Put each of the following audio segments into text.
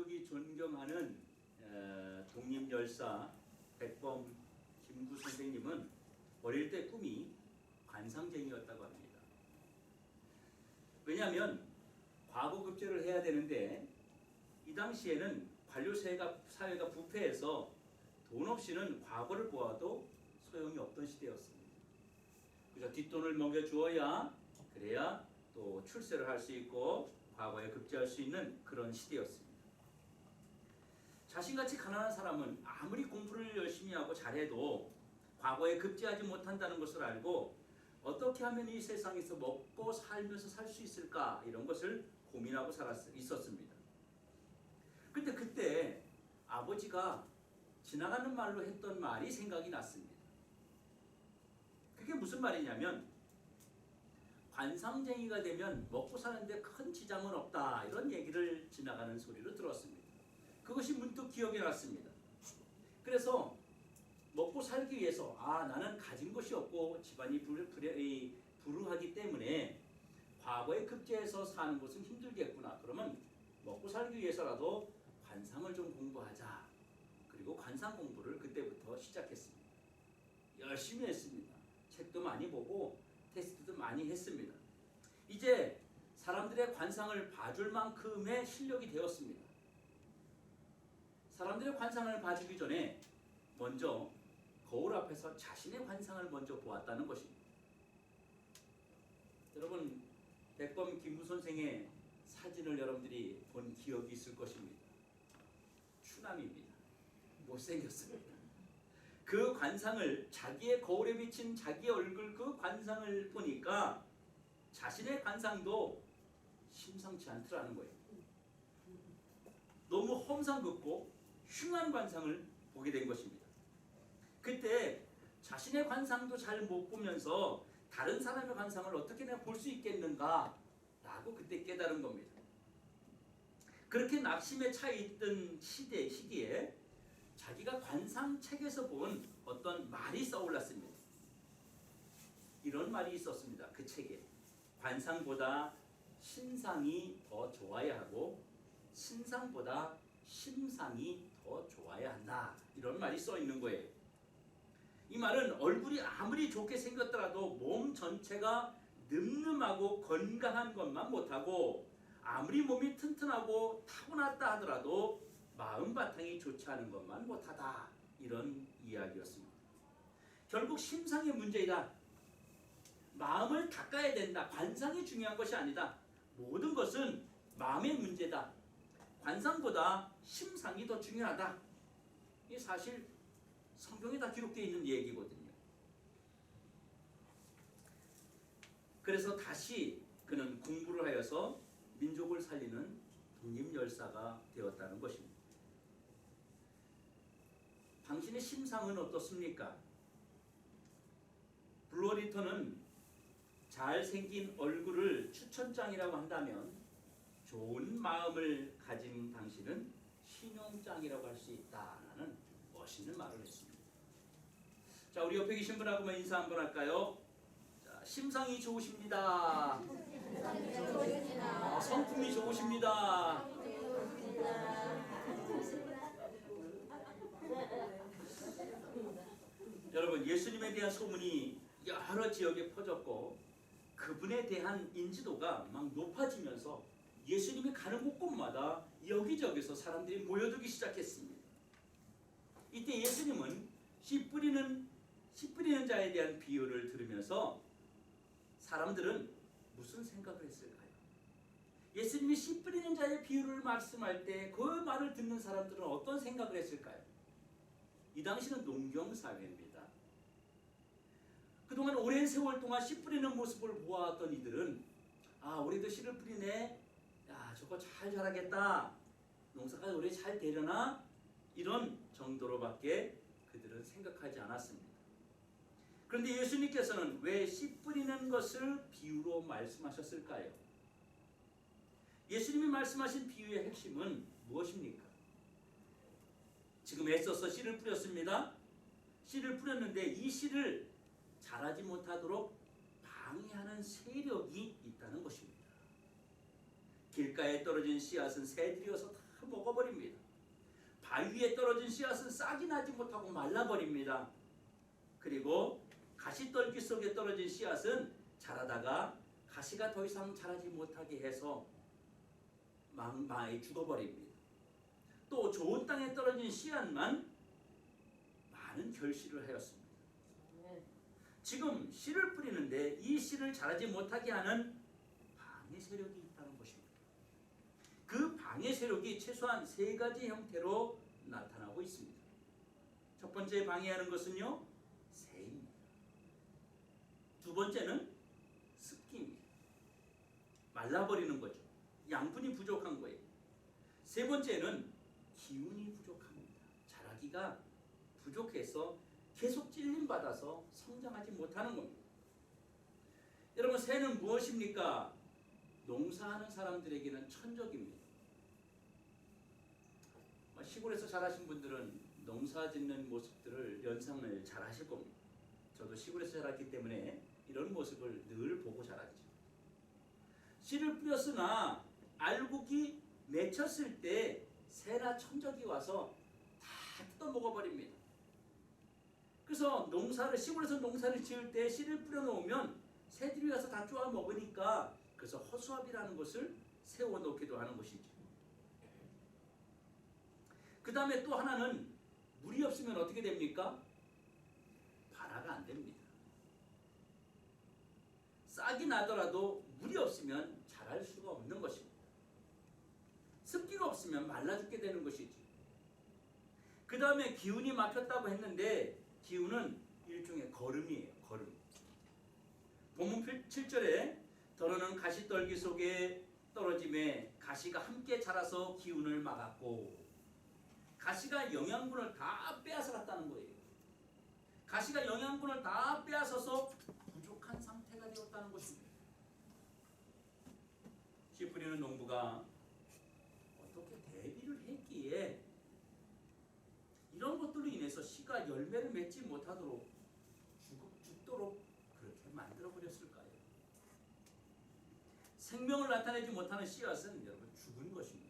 민족이 존경하는 어, 독립열사 백범 김구 선생님은 어릴 때 꿈이 관상쟁이였다고 합니다. 왜냐하면 과거 급제를 해야 되는데 이 당시에는 관료 사회가, 사회가 부패해서 돈 없이는 과거를 보아도 소용이 없던 시대였습니다. 그래서 뒷돈을 먹여 주어야 그래야 또 출세를 할 수 있고 과거에 급제할 수 있는 그런 시대였습니다. 자신같이 가난한 사람은 아무리 공부를 열심히 하고 잘해도 과거에 급제하지 못한다는 것을 알고 어떻게 하면 이 세상에서 먹고 살면서 살 수 있을까 이런 것을 고민하고 살았 있었습니다. 근데 그때 아버지가 지나가는 말로 했던 말이 생각이 났습니다. 그게 무슨 말이냐면 관상쟁이가 되면 먹고 사는데 큰 지장은 없다 이런 얘기를 지나가는 소리로 들었습니다. 그것이 문득 기억에 났습니다. 그래서 먹고 살기 위해서 아 나는 가진 것이 없고 집안이 불, 불, 이, 불우하기 때문에 과거에 급제해서 사는 것은 힘들겠구나. 그러면 먹고 살기 위해서라도 관상을 좀 공부하자. 그리고 관상 공부를 그때부터 시작했습니다. 열심히 했습니다. 책도 많이 보고 테스트도 많이 했습니다. 이제 사람들의 관상을 봐줄 만큼의 실력이 되었습니다. 사람들의 관상을 봐주기 전에 먼저 거울 앞에서 자신의 관상을 먼저 보았다는 것입니다. 여러분 백범 김구 선생의 사진을 여러분들이 본 기억이 있을 것입니다. 추남입니다. 못생겼습니다. 그 관상을 자기의 거울에 비친 자기의 얼굴 그 관상을 보니까 자신의 관상도 심상치 않더라는 거예요. 너무 험상궂고 흉한 관상을 보게 된 것입니다. 그때 자신의 관상도 잘 못 보면서 다른 사람의 관상을 어떻게 내가 볼 수 있겠는가 라고 그때 깨달은 겁니다. 그렇게 낙심에 차 있던 시대, 시기에 자기가 관상책에서 본 어떤 말이 떠올랐습니다. 이런 말이 있었습니다. 그 책에. 관상보다 신상이 더 좋아야 하고 신상보다 심상이 더 좋아야 한다. 이런 말이 써 있는 거예요. 이 말은 얼굴이 아무리 좋게 생겼더라도 몸 전체가 늠름하고 건강한 것만 못하고 아무리 몸이 튼튼하고 타고났다 하더라도 마음 바탕이 좋지 않은 것만 못하다 이런 이야기였습니다. 결국 심상의 문제이다. 마음을 닦아야 된다. 관상이 중요한 것이 아니다. 모든 것은 마음의 문제다. 관상보다 심상이 더 중요하다. 이 사실 성경에 다 기록되어 있는 얘기거든요. 그래서 다시 그는 공부를 하여서 민족을 살리는 독립열사가 되었다는 것입니다. 당신의 심상은 어떻습니까? 블로리터는 잘생긴 얼굴을 추천장이라고 한다면 좋은 마음을 가진 당신은 신용장이라고 할 수 있다라는 멋있는 말을 했습니다. 자, 우리 옆에 계신 분하고만 인사 한번 할까요? 자, 심상이 좋으십니다. 어, 성품이 좋으십니다. 여러분 예수님에 대한 소문이 여러 지역에 퍼졌고 그분에 대한 인지도가 막 높아지면서 예수님이 가는 곳곳마다 여기저기서 사람들이 모여들기 시작했습니다. 이때 예수님은 씨 뿌리는 씨 뿌리는 자에 대한 비유를 들으면서 사람들은 무슨 생각을 했을까요? 예수님이 씨 뿌리는 자의 비유를 말씀할 때 그 말을 듣는 사람들은 어떤 생각을 했을까요? 이 당시는 농경 사회입니다. 그동안 오랜 세월 동안 씨 뿌리는 모습을 보아왔던 이들은 아 우리도 씨를 뿌리네 야 저거 잘 자라겠다 농사가 오래 잘 되려나 이런 정도로밖에 그들은 생각하지 않았습니다. 그런데 예수님께서는 왜 씨 뿌리는 것을 비유로 말씀하셨을까요? 예수님이 말씀하신 비유의 핵심은 무엇입니까? 지금 애써서 씨를 뿌렸습니다. 씨를 뿌렸는데 이 씨를 자라지 못하도록 방해하는 세력이 있다는 것입니다. 길가에 떨어진 씨앗은 새들이 어서 다 먹어버립니다. 바위에 떨어진 씨앗은 싹이 나지 못하고 말라버립니다. 그리고 가시떨기 속에 떨어진 씨앗은 자라다가 가시가 더 이상 자라지 못하게 해서 망마에 죽어버립니다. 또 좋은 땅에 떨어진 씨앗만 많은 결실을 하였습니다. 지금 씨를 뿌리는데 이 씨를 자라지 못하게 하는 방해 세력이. 그 방해 세력이 최소한 세 가지 형태로 나타나고 있습니다. 첫 번째 방해하는 것은요, 새입니다. 두 번째는 습기입니다. 말라버리는 거죠. 양분이 부족한 거예요. 세 번째는 기운이 부족합니다. 자라기가 부족해서 계속 찔림 받아서 성장하지 못하는 겁니다. 여러분 새는 무엇입니까? 농사하는 사람들에게는 천적입니다. 뭐 시골에서 자라신 분들은 농사 짓는 모습들을 연상을 잘 하실 겁니다. 저도 시골에서 자랐기 때문에 이런 모습을 늘 보고 자랐죠. 씨를 뿌렸으나 알곡이 맺혔을 때 새나 천적이 와서 다 뜯어 먹어버립니다. 그래서 농사를 시골에서 농사를 지을 때 씨를 뿌려 놓으면 새들이 와서 다 쪼아 먹으니까 그래서 허수아비라는 것을 세워 놓기도 하는 것이죠. 그 다음에 또 하나는 물이 없으면 어떻게 됩니까? 발화가 안 됩니다. 싹이 나더라도 물이 없으면 자랄 수가 없는 것입니다. 습기가 없으면 말라 죽게 되는 것이지. 그 다음에 기운이 막혔다고 했는데 기운은 일종의 걸음이에요. 걸음. 본문 7절에 더러는 가시떨기 속에 떨어짐에 가시가 함께 자라서 기운을 막았고 가시가 영양분을 다 빼앗아 갔다는 거예요. 가시가 영양분을 다 빼앗아서 부족한 상태가 되었다는 것입니다. 씨 뿌리는 농부가 어떻게 대비를 했기에 이런 것들로 인해서 씨가 열매를 맺지 못하도록 죽, 죽도록 그렇게 만들어 버렸을까요? 생명을 나타내지 못하는 씨앗은 여러분 죽은 것입니다.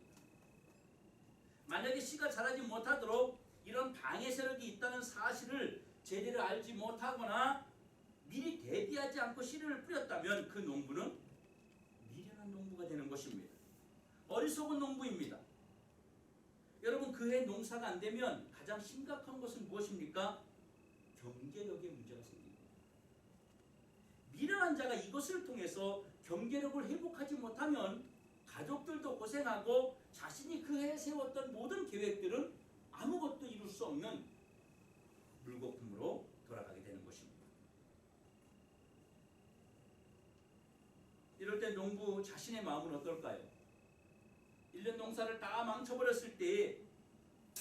만약에 씨가 자라지 못하도록 이런 방해 세력이 있다는 사실을 제대로 알지 못하거나 미리 대비하지 않고 씨를 뿌렸다면 그 농부는 미련한 농부가 되는 것입니다. 어리석은 농부입니다. 여러분 그해 농사가 안 되면 가장 심각한 것은 무엇입니까? 경제력의 문제가 생깁니다. 미련한 자가 이것을 통해서 경제력을 회복하지 못하면 가족들도 고생하고 자신이 그해 세웠던 모든 계획들은 아무것도 이룰 수 없는 물거품으로 돌아가게 되는 것입니다. 이럴 때 농부 자신의 마음은 어떨까요? 1년 농사를 다 망쳐버렸을 때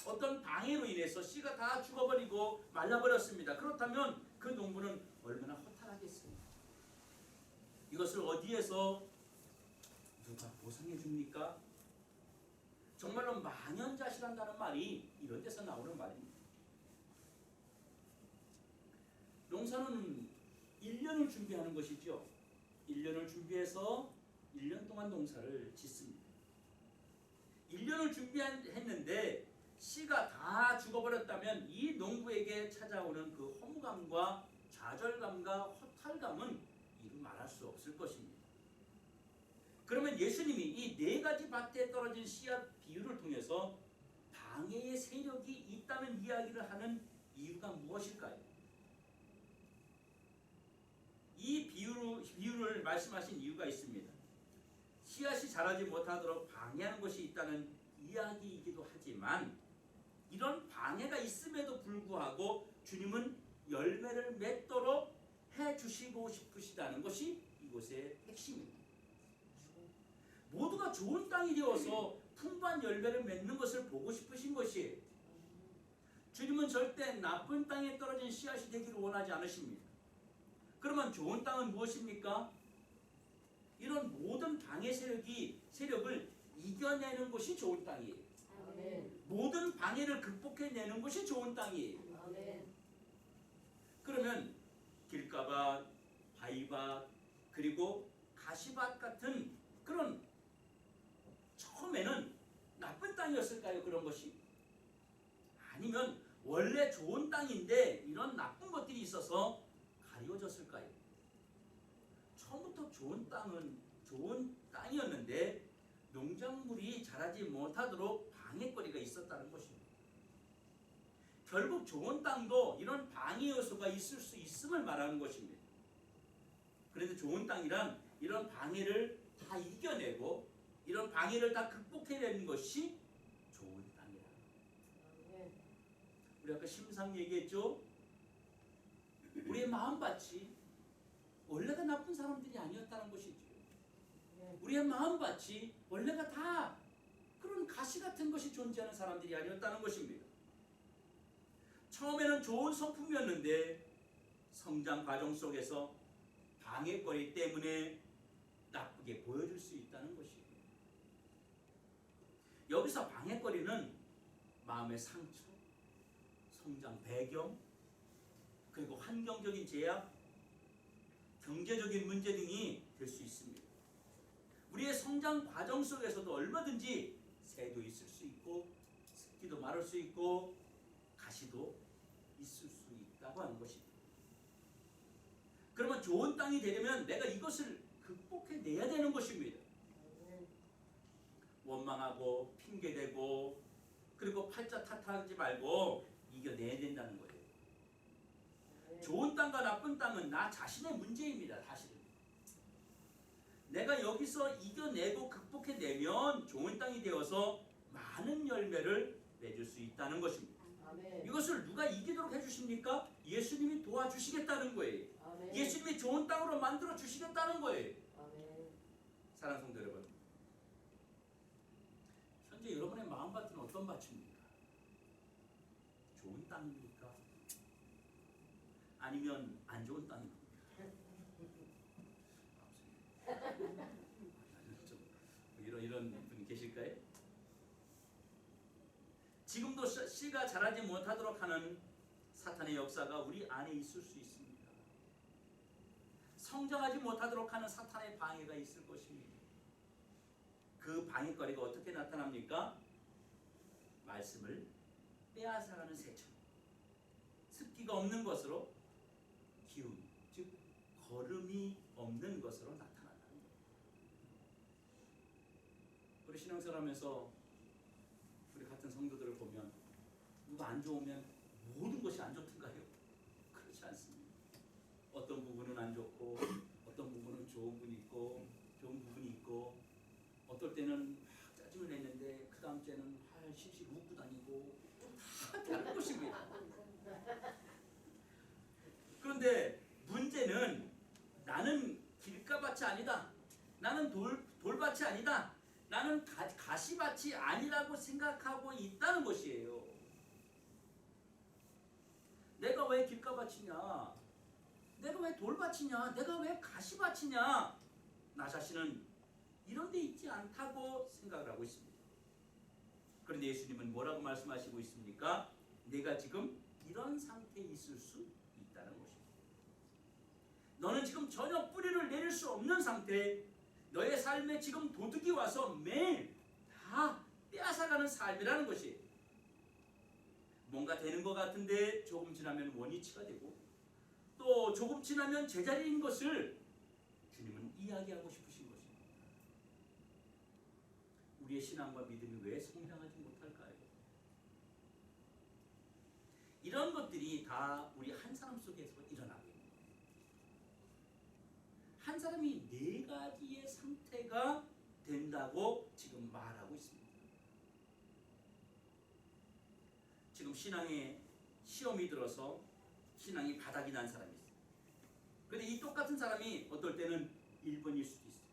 어떤 방해로 인해서 씨가 다 죽어버리고 말라버렸습니다. 그렇다면 그 농부는 얼마나 허탈하겠습니까? 이것을 어디에서 누가 보상해 줍니까? 정말로 망연자실한다는 말이 이런 데서 나오는 말입니다. 농사는 1년을 준비하는 것이죠. 1년을 준비해서 1년 동안 농사를 짓습니다. 1년을 준비했는데 씨가 다 죽어버렸다면 이 농부에게 찾아오는 그 허무감과 좌절감과 허탈감은 이루 말할 수 없을 것입니다. 그러면 예수님이 이 네 가지 밭에 떨어진 씨앗 비유를 통해서 방해의 세력이 있다는 이야기를 하는 이유가 무엇일까요? 이 비유를, 비유를 말씀하신 이유가 있습니다. 씨앗이 자라지 못하도록 방해하는 것이 있다는 이야기이기도 하지만 이런 방해가 있음에도 불구하고 주님은 열매를 맺도록 해 주시고 싶으시다는 것이 이곳의 핵심입니다. 모두가 좋은 땅이 되어서 풍부한 열매를 맺는 것을 보고 싶으신 것이에요. 주님은 절대 나쁜 땅에 떨어진 씨앗이 되기를 원하지 않으십니다. 그러면 좋은 땅은 무엇입니까? 이런 모든 방해 세력이 세력을 이겨내는 것이 좋은 땅이에요. 아멘. 모든 방해를 극복해내는 것이 좋은 땅이에요. 아멘. 그러면 길가밭, 바위밭, 그리고 가시밭 같은 그런 처음에는 나쁜 땅이 땅이었을까요? 그런 것이 아니면 원래 좋은 땅인데 이런 나쁜 것들이 있어서 가리워졌을까요? 처음부터 좋은 땅은 좋은 땅이었는데 농작물이 자라지 못하도록 방해거리가 있었다는 것입니다. 결국 좋은 땅도 이런 방해 요소가 있을 수 있음을 말하는 것입니다. 그런데 좋은 땅이란 이런 방해를 다 이겨내고 이런 방해를 다 극복해내는 것이 좋은 땅이라. 아멘. 우리 아까 심상 얘기했죠. 우리의 마음밭이 원래가 나쁜 사람들이 아니었다는 것이죠. 네. 우리의 마음밭이 원래가 다 그런 가시 같은 것이 존재하는 사람들이 아니었다는 것입니다. 처음에는 좋은 성품이었는데 성장 과정 속에서 방해거리 때문에 나쁘게 보여줄 수 있다는 것이에요. 여기서 방해거리는 마음의 상처, 성장 배경, 그리고 환경적인 제약, 경제적인 문제 등이 될 수 있습니다. 우리의 성장 과정 속에서도 얼마든지 새도 있을 수 있고 습기도 마를 수 있고 가시도 있을 수 있다고 하는 것입니다. 그러면 좋은 땅이 되려면 내가 이것을 극복해내야 되는 것입니다. 원망하고 핑계대고 그리고 팔자 탓하지 말고 이겨내야 된다는 거예요. 좋은 땅과 나쁜 땅은 나 자신의 문제입니다. 사실은. 내가 여기서 이겨내고 극복해내면 좋은 땅이 되어서 많은 열매를 맺을 수 있다는 것입니다. 아멘. 이것을 누가 이기도록 해주십니까? 예수님이 도와주시겠다는 거예요. 아멘. 예수님이 좋은 땅으로 만들어 주시겠다는 거예요. 아멘. 사랑하는 성도 여러분, 현재 여러분의 마음밭은 어떤 밭입니까? 좋은 땅입니까? 아니면 안 좋은 땅입니까? 좀 이런 이런 분이 계실까요? 지금도 씨- 씨가 자라지 못하도록 하는 사탄의 역사가 우리 안에 있을 수 있습니다. 성장하지 못하도록 하는 사탄의 방해가 있을 것입니다. 그 방해거리가 어떻게 나타납니까? 말씀을 빼앗아가는 새처럼 습기가 없는 것으로 기운, 즉 걸음이 없는 것으로 나타난다는 거예요. 우리 신앙생활하면서 우리 같은 성도들을 보면 누가 안 좋으면 모든 것이 안 좋던가요? 그렇지 않습니다. 어떤 부분은 안 좋고 어떤 부분은 좋은 분이 있고 좋은 부분이 있고 어떨 때는 막 짜증을 냈는데 그 다음 주에는 할 실실 웃고 다니고 다 다른 것입니다. 그런데 문제는 나는 길가밭이 아니다. 나는 돌 돌밭이 아니다. 나는 가, 가시밭이 아니라고 생각하고 있다는 것이에요. 내가 왜 길가밭이냐? 내가 왜 돌밭이냐? 내가 왜 가시밭이냐? 나 자신은 이런 데 있지 않다고 생각을 하고 있습니다. 그런데 예수님은 뭐라고 말씀하시고 있습니까? 내가 지금 이런 상태에 있을 수 있다는 것입니다. 너는 지금 전혀 뿌리를 내릴 수 없는 상태, 너의 삶에 지금 도둑이 와서 매일 다 빼앗아가는 삶이라는 것이 뭔가 되는 것 같은데 조금 지나면 원위치가 되고 또 조금 지나면 제자리인 것을 주님은 이야기하고 싶으신 것입니다. 우리의 신앙과 믿음이 왜 성장하지 못할까요? 이런 것들이 다 우리 한 사람 속에서 일어나고 있는 거예요. 한 사람이 네 가지의 상태가 된다고 지금 말하고 있습니다. 지금 신앙에 시험이 들어서 신앙이 바닥이 난 사람이 있어요. 근데 이 똑같은 사람이 어떨 때는 1번일 수도 있어요.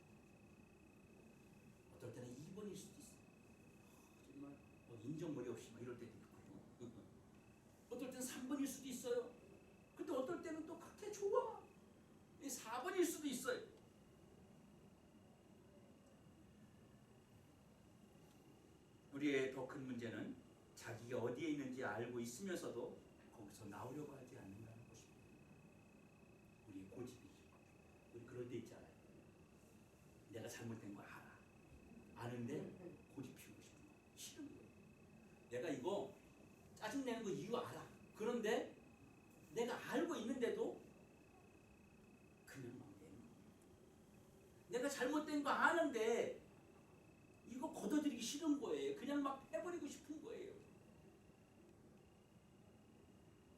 어떨 때는 2번일 수도 있어요. 정말 뭐 인정머리 없이 막 이럴 때도 있고요. 어떨 때는 3번일 수도 있어요. 근데 어떨 때는 또 그렇게 좋아. 4번일 수도 있어요. 우리의 더 큰 문제는 자기가 어디에 있는지 알고 있으면서도 거기서 나오려고 하지 않는다는 것입니다. 우리의 고집이죠. 우리 그럴 때 있잖아요. 내가 잘못된 걸 알아. 아는데 고집 피우고 싶은 거 싫은 거예요. 내가 이거 짜증내는 거 이유 알아. 그런데 내가 알고 있는데도 그냥 막 내는 거야. 내가 잘못된 거 아는데 이거 걷어들이기 싫은 거예요. 그냥 막 해버리고 싶은 거예요.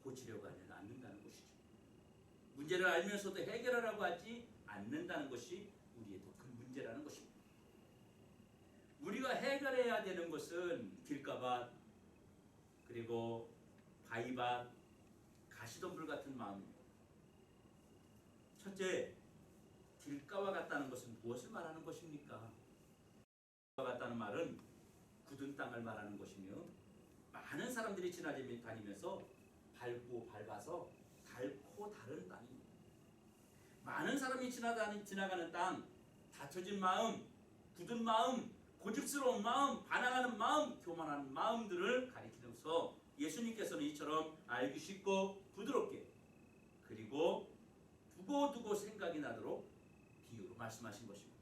고치려고 하지 않는다는 것이죠. 문제를 알면서도 해결하라고 하지 않는다는 것이 우리의 더 큰 문제라는 것입니다. 우리가 해결해야 되는 것은 길가밭 그리고 바위밭 가시덤불 같은 마음입니다. 첫째, 길가와 같다는 것은 무엇을 말하는 것입니까? 길가와 같다는 말은 굳은 땅을 말하는 것이며 많은 사람들이 지나다니면서 밟고 밟아서 닳고 다른 땅입니다. 많은 사람이 지나다니, 지나가는 땅, 닫혀진 마음, 굳은 마음, 고집스러운 마음, 반항하는 마음, 교만한 마음들을 가리키면서 예수님께서는 이처럼 알기 쉽고 부드럽게 그리고 두고두고 생각이 나도록 말씀하신 것입니다.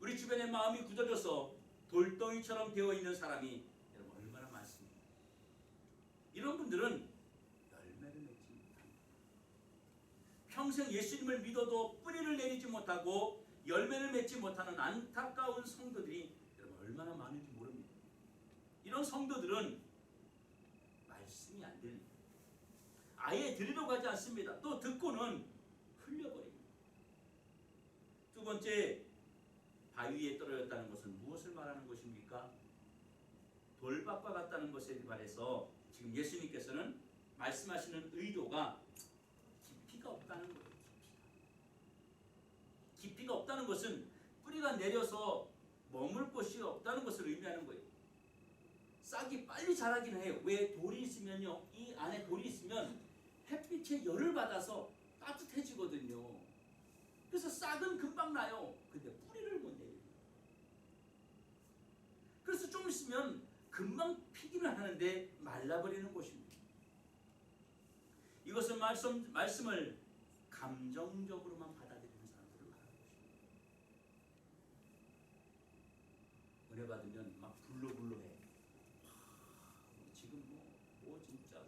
우리 주변에 마음이 굳어져서 돌덩이처럼 되어 있는 사람이 여러분 얼마나 많습니까? 이런 분들은 열매를 맺지 못합니다. 평생 예수님을 믿어도 뿌리를 내리지 못하고 열매를 맺지 못하는 안타까운 성도들이 여러분 얼마나 많은지 모릅니다. 이런 성도들은 말씀이 안 들립니다. 아예 들으려고 하지 않습니다. 또 듣고는 번째, 바위에 떨어졌다는 것은 무엇을 말하는 것입니까? 돌밭과 같다는 것에 관해서 지금 예수님께서는 말씀하시는 의도가 깊이가 없다는 거예요. 깊이가. 깊이가 없다는 것은 뿌리가 내려서 머물 곳이 없다는 것을 의미하는 거예요. 싹이 빨리 자라기는 해요. 왜 돌이 있으면요, 이 안에 돌이 있으면 햇빛의 열을 받아서 따뜻해지거든요. 그래서 싹은 금방 나요. 근데 뿌리를 못 내요. 그래서 좀 있으면 금방 피기는 하는데 말라버리는 것입니다. 이것은 말씀 말씀을 감정적으로만 받아들이는 사람들을 말하는 것입니다. 은혜 받으면 막 불러불러해. 와, 지금 뭐, 뭐 진짜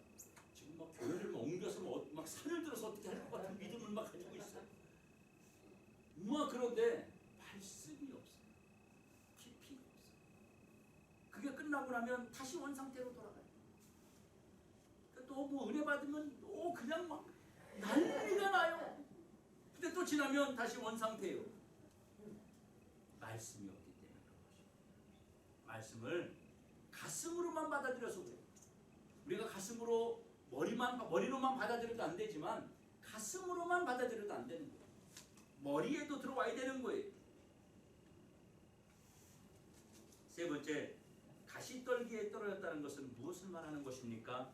지금 막 교회를 막 옮겨서 막, 어- 막 산을 들어서 어떻게 할 것 같은 믿음을 막 가지고 있어. 뭐 그런데 말씀이 없어요. 깊이가 없어요. 그게 끝나고 나면 다시 원 상태로 돌아가요. 또 뭐 은혜 받으면 또 그냥 막 난리가 나요. 근데 또 지나면 다시 원 상태예요. 말씀이 없기 때문에 그런 것입니다. 말씀을 가슴으로만 받아들여서 그래요. 우리가 가슴으로 머리만 머리로만 받아들여도 안 되지만 가슴으로만 받아들여도 안 되는 거예요. 머리에도 들어와야 되는 거예요. 세 번째, 떨어졌다는 것은 무엇을 말하는 것입니까?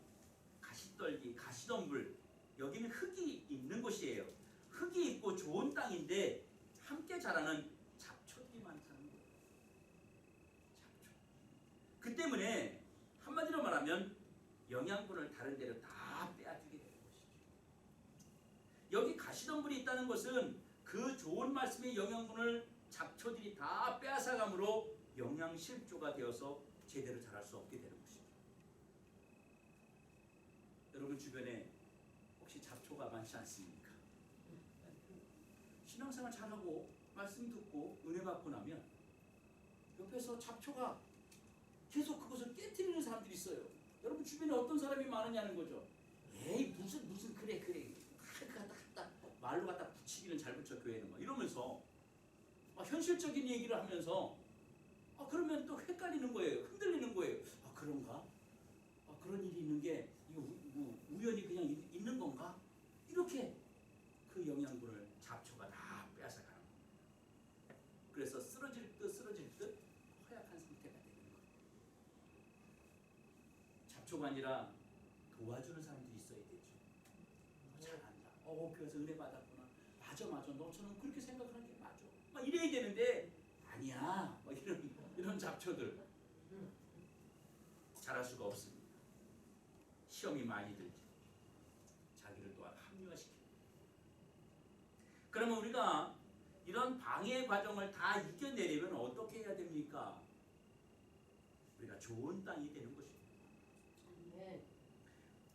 가시떨기, 가시덤불. 여기는 흙이 있는 곳이에요. 흙이 있고 좋은 땅인데 함께 자라는 잡초들이 많다는 거예요. 잡초. 그 때문에 한마디로 말하면 영양분을 다른 데로 다 빼앗기게 되는 것이죠. 여기 가시덤불이 있다는 것은 그 좋은 말씀의 영양분을 잡초들이 다 빼앗아감으로 영양 실조가 되어서 제대로 자랄 수 없게 되는 것입니다. 여러분 주변에 혹시 잡초가 많지 않습니까? 신앙생활 잘하고 말씀 듣고 은혜 받고 나면 옆에서 잡초가 계속 그것을 깨뜨리는 사람들이 있어요. 여러분 주변에 어떤 사람이 많으냐는 거죠. 에이 무슨 무슨 그래 그래 다 갖다 갖다 말로 갖다 붙이기는 잘 붙여 교회는 막 이러면서 막 현실적인 얘기를 하면서 아 그러면 또 헷갈리는 거예요. 아 그런가? 아 그런 일이 있는 게 이거 우, 우, 우연히 그냥 있, 있는 건가? 이렇게 그 영양분을 잡초가 다 빼앗아가는 겁니다. 그래서 쓰러질 듯 쓰러질 듯 허약한 상태가 되는 거예요. 잡초가 아니라 도와주는 사람들이 있어야 되죠. 어, 잘한다. 어, 그래서 은혜 받았구나. 맞아, 맞아. 너처럼 그렇게 생각하는 게 맞아. 막 이래야 되는데 아니야. 막 이런 이런 잡초들 잘할 수가 없습니다. 시험이 많이 들죠. 자기를 또한 합리화시킵니다. 그러면 우리가 이런 방해 과정을 다 이겨내려면 어떻게 해야 됩니까? 우리가 좋은 땅이 되는 것입니다. 아멘.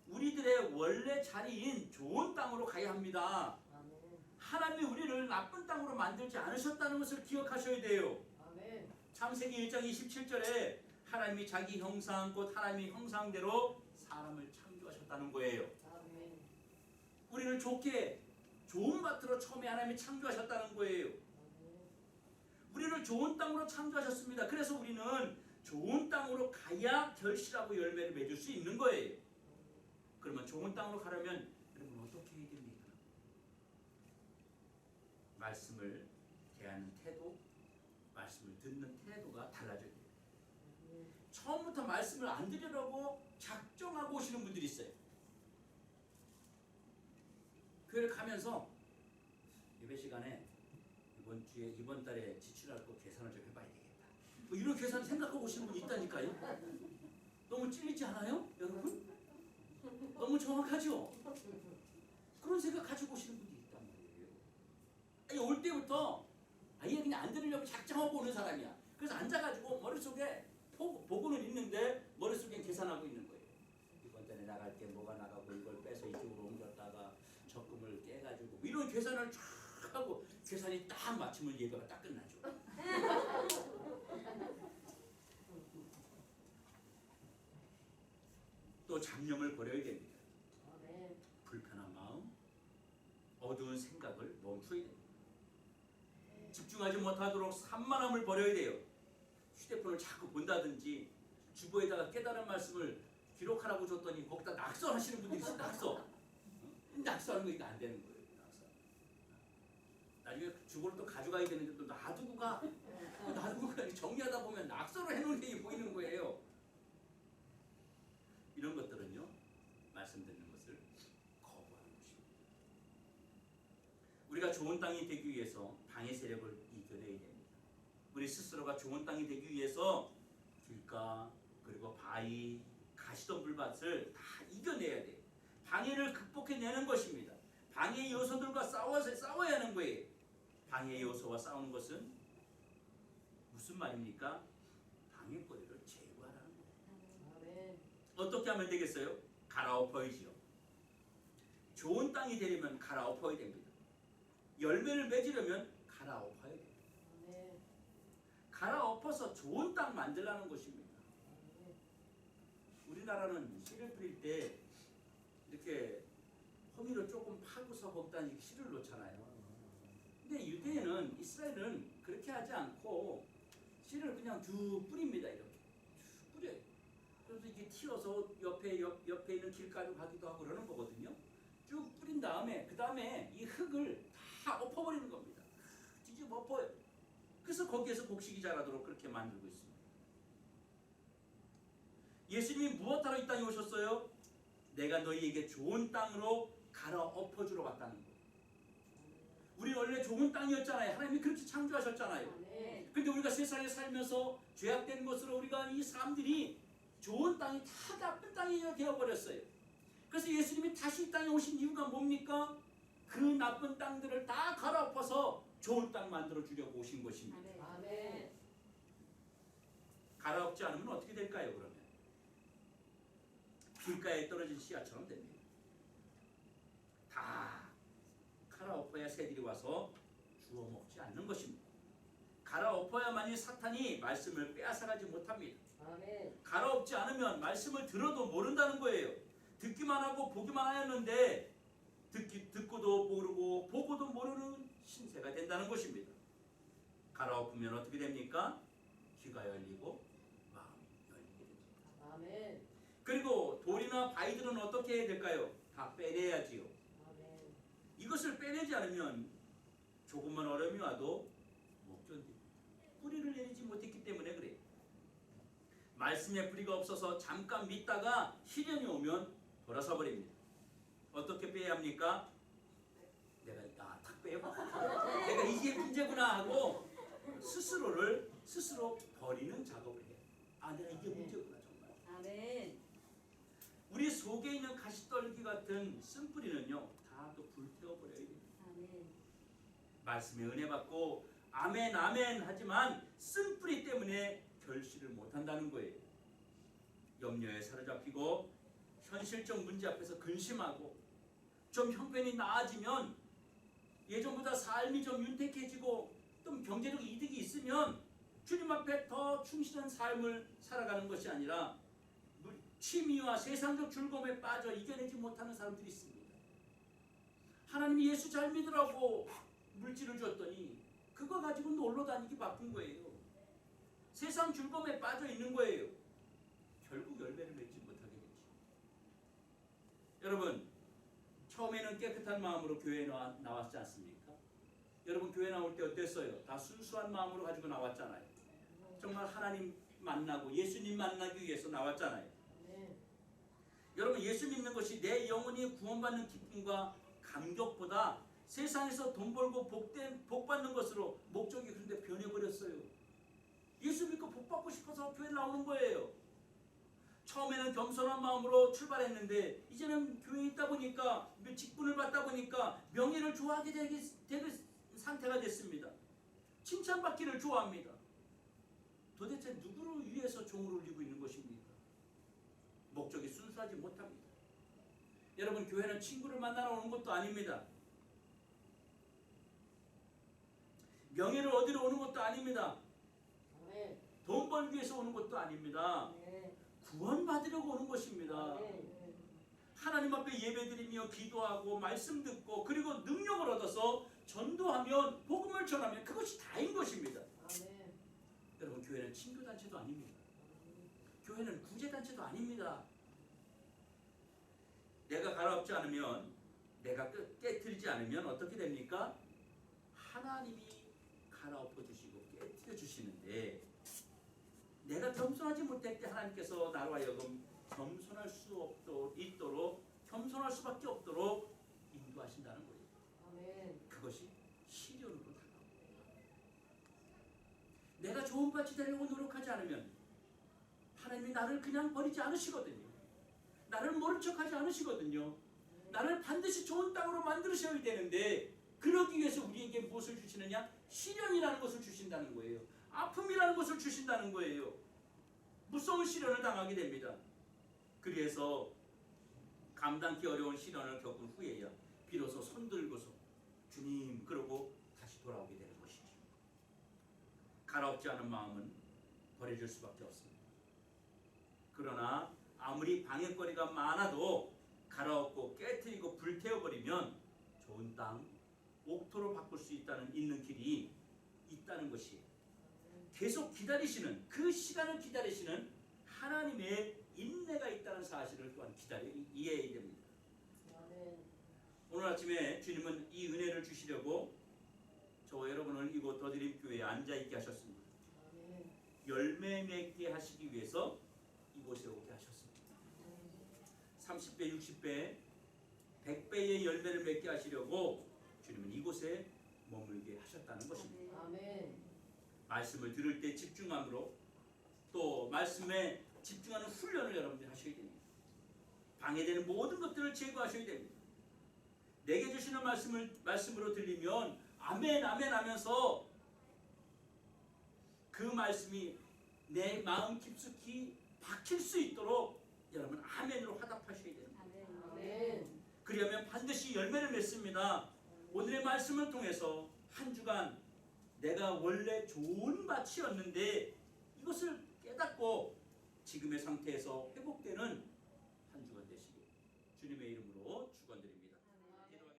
우리들의 원래 자리인 좋은 땅으로 가야 합니다. 아멘. 하나님이 우리를 나쁜 땅으로 만들지 않으셨다는 것을 기억하셔야 돼요. 아멘. 창세기 1장 27절에 하나님이 자기 형상 곧 하나님의 형상대로 하셨다는 거예요. 아멘. 우리를 좋게 좋은 밭으로 처음에 하나님이 창조하셨다는 거예요. 아멘. 우리를 좋은 땅으로 창조하셨습니다. 그래서 우리는 좋은 땅으로 가야 결실하고 열매를 맺을 수 있는 거예요. 그러면 좋은 땅으로 가려면 여러분 어떻게 해야 됩니까? 말씀을 대하는 태도, 말씀을 듣는 태도가 달라져야 돼요. 아멘. 처음부터 말씀을 안 들으려고 작정하고 오시는 분들이 있어요. 교회를 가면서 예배 시간에 이번 주에 이번 달에 지출할 거 계산을 좀 해봐야 되겠다. 뭐 이런 계산 생각하고 오시는 분이 있다니까요. 너무 찔리지 않아요, 여러분? 너무 정확하죠? 그런 생각 가지고 오시는 분이 있단 말이에요. 아니 올 때부터 아예 그냥 안 들으려고 작정하고 오는 사람이야. 그래서 앉아가지고 머릿속에 보, 보고는 있는데 머릿속에 계산하고 있는 거예요. 이번 달에 나갈 게 뭐가 나가고 이걸 빼서 이쪽으로 옮겼다가 적금을 이런 계산을 쫙 하고 계산이 딱 맞추면 예배가 딱 끝나죠. 또 잡념을 버려야 됩니다. 불편한 마음, 어두운 생각을 멈춰야 됩니다. 집중하지 못하도록 산만함을 버려야 돼요. 휴대폰을 자꾸 본다든지 주보에다가 깨달은 말씀을 기록하라고 줬더니 거기다 낙서하시는 분들이 있어요. 낙서. 응? 낙서하는 거 이거 안 되는 거예요. 나중에 주보를 또 가져가야 되는데 또 놔두고 가. 또 놔두고 가. 정리하다 보면 낙서를 해놓은 게 보이는 거예요. 이런 것들은요. 말씀 듣는 것을 거부하는 것입니다. 우리가 좋은 땅이 되기 위해서 방해 세력을 이겨내야 됩니다. 우리 스스로가 좋은 땅이 되기 위해서 길가 그리고 바위, 가시덤불밭을 다 이겨내야 돼요. 방해를 극복해내는 것입니다. 방해 요소들과 싸워서 싸워야 하는 거예요. 방해 요소와 싸우는 것은 무슨 말입니까? 방해거리를 제거하라는 거예요. 어떻게 하면 되겠어요? 갈아엎어야지요. 좋은 땅이 되려면 갈아엎어야 됩니다. 열매를 맺으려면 갈아엎어야. 아멘. 갈아엎어서 좋은 땅 만들라는 것입니다. 우리나라는 씨를 뿌릴 때 이렇게 호미를 조금 파고서 이렇게 씨를 놓잖아요. 근데 유대인은 이스라엘은 그렇게 하지 않고 씨를 그냥 쭉 뿌립니다. 이렇게 쭉 뿌려요. 그래서 이게 튀어서 옆에 옆, 옆에 있는 길가로 가기도 하고 그러는 거거든요. 쭉 뿌린 다음에 그 다음에 이 흙을 다 엎어버리는 겁니다. 뒤집어 엎어요. 그래서 거기에서 곡식이 자라도록 그렇게 만들고 있습니다. 예수님이 무엇하러 이 땅에 오셨어요? 내가 너희에게 좋은 땅으로 갈아 엎어주러 왔다는 거예요. 우리 원래 좋은 땅이었잖아요. 하나님이 그렇게 창조하셨잖아요. 아멘. 근데 우리가 세상에 살면서 죄악된 것으로 우리가 이 사람들이 좋은 땅이 다 나쁜 땅이 되어버렸어요. 그래서 예수님이 다시 이 땅에 오신 이유가 뭡니까? 그 나쁜 땅들을 다 갈아엎어서 좋은 땅 만들어 주려고 오신 것입니다. 아멘. 갈아엎지 않으면 어떻게 될까요? 그러면 길가에 떨어진 씨앗처럼 됩니다. 다 갈아엎어야 새들이 와서 주워 먹지 않는 것입니다. 갈아엎어야만이 사탄이 말씀을 빼앗아가지 못합니다. 아멘. 갈아엎지 않으면 말씀을 들어도 모른다는 거예요. 듣기만 하고 보기만 하였는데 듣기 듣고도 모르고 보고도 모르는 신세가 된다는 것입니다. 갈아엎으면 어떻게 됩니까? 귀가 열리고 마음이 열리게 됩니다. 아멘. 그리고 돌이나 바위들은 어떻게 해야 될까요? 다 빼내야지요. 이것을 빼내지 않으면 조금만 어려움이 와도 못 견딥니다. 뿌리를 내리지 못했기 때문에 그래요. 말씀에 뿌리가 없어서 잠깐 믿다가 시련이 오면 돌아서 버립니다. 어떻게 빼야 합니까? 내가 아탁 빼요. 내가 이게 문제구나 하고 스스로를 스스로 버리는 작업을 해요. 아 내가 이게 문제구나 정말. 아멘. 우리 속에 있는 가시떨기 같은 쓴뿌리는요 불태워 버려야 돼요. 아멘. 말씀에 은혜 받고 아멘 아멘 하지만 쓴뿌리 때문에 결실을 못 한다는 거예요. 염려에 사로잡히고 현실적 문제 앞에서 근심하고 좀 형편이 나아지면 예전보다 삶이 좀 윤택해지고 좀 경제적 이득이 있으면 주님 앞에 더 충실한 삶을 살아가는 것이 아니라 물- 취미와 세상적 즐거움에 빠져 이겨내지 못하는 사람들이 있습니다. 하나님이 예수 잘 믿으라고 물질을 줬더니 그거 가지고 놀러 다니기 바쁜 거예요. 세상 즐거움에 빠져 있는 거예요. 결국 열매를 맺지 못하게 되죠. 여러분 처음에는 깨끗한 마음으로 교회에 나왔지 않습니까? 여러분 교회 나올 때 어땠어요? 다 순수한 마음으로 가지고 나왔잖아요. 정말 하나님 만나고 예수님 만나기 위해서 나왔잖아요. 아멘. 여러분 예수 믿는 것이 내 영혼이 구원받는 기쁨과 감격보다 세상에서 돈 벌고 복된 복 받는 것으로 목적이 그런데 변해버렸어요. 예수 믿고 복 받고 싶어서 교회 나오는 거예요. 처음에는 겸손한 마음으로 출발했는데 이제는 교회에 있다 보니까 직분을 받다 보니까 명예를 좋아하게 되기, 되는 상태가 됐습니다. 칭찬받기를 좋아합니다. 도대체 누구를 위해서 종을 울리고 있는 것입니까? 목적이 순수하지 못합니다. 여러분 교회는 친구를 만나러 오는 것도 아닙니다. 명예를 얻으러 오는 것도 아닙니다. 돈 벌기 위해서 오는 것도 아닙니다. 아멘. 구원 받으려고 오는 것입니다. 아멘. 하나님 앞에 예배드리며 기도하고 말씀 듣고 그리고 능력을 얻어서 전도하면 복음을 전하면 그것이 다인 것입니다. 여러분 교회는 친교 단체도 아닙니다. 교회는 구제 단체도 아닙니다. 내가 갈아엎지 않으면 내가 깨- 깨뜨리지 않으면 어떻게 됩니까? 하나님이 갈아엎어 주시고 깨뜨려 주시는데 내가 겸손하지 못할 때 하나님께서 나로 하여금 겸손할 수 없도 있도록 겸손할 수밖에 없도록 인도하신다는 거예요. 아멘. 그것이 시련으로 다가옵니다. 내가 좋은 밭이 되려고 노력하지 않으면 하나님이 나를 그냥 버리지 않으시거든요. 나를 모른 척하지 않으시거든요. 나를 반드시 좋은 땅으로 만드셔야 되는데 그러기 위해서 우리에게 무엇을 주시느냐? 시련이라는 것을 주신다는 거예요. 아픔이라는 것을 주신다는 거예요. 무서운 시련을 당하게 됩니다. 그래서 감당기 어려운 시련을 겪은 후에야 비로소 손들고서 주님 그러고 다시 돌아오게 되는 것이죠. 갈아엎지 않은 마음은 버려질 수밖에 없습니다. 그러나 아무리 방해거리가 많아도 갈아엎고 깨뜨리고 불태워버리면 좋은 땅, 옥토로 바꿀 수 있다는 있는 길이 있다는 것이 계속 기다리시는 그 시간을 기다리시는 하나님의 인내가 있다는 사실을 또한 기다려 이해해야 됩니다. 오늘 아침에 주님은 이 은혜를 주시려고 저와 여러분을 이곳 더드림 교회에 앉아 있게 하셨습니다. 열매 맺게 하시기 위해서 이곳에 오게 하셨습니다. 30배, 60배, 100배의 열매를 맺게 하시려고 주님은 이곳에 머물게 하셨다는 것입니다. 아멘. 말씀을 들을 때 집중함으로 또 말씀에 집중하는 훈련을 여러분들이 하셔야 됩니다. 방해되는 모든 것들을 제거하셔야 됩니다. 내게 주시는 말씀을 말씀으로 들리면 아멘 아멘 하면서 그 말씀이 내 마음 깊숙이 박힐 수 있도록 여러분 아멘으로 화답하셔야 됩니다. 아멘. 그러면 반드시 열매를 맺습니다. 오늘의 말씀을 통해서 한 주간 내가 원래 좋은 밭이었는데 이것을 깨닫고 지금의 상태에서 회복되는 한 주간 되시길 주님의 이름으로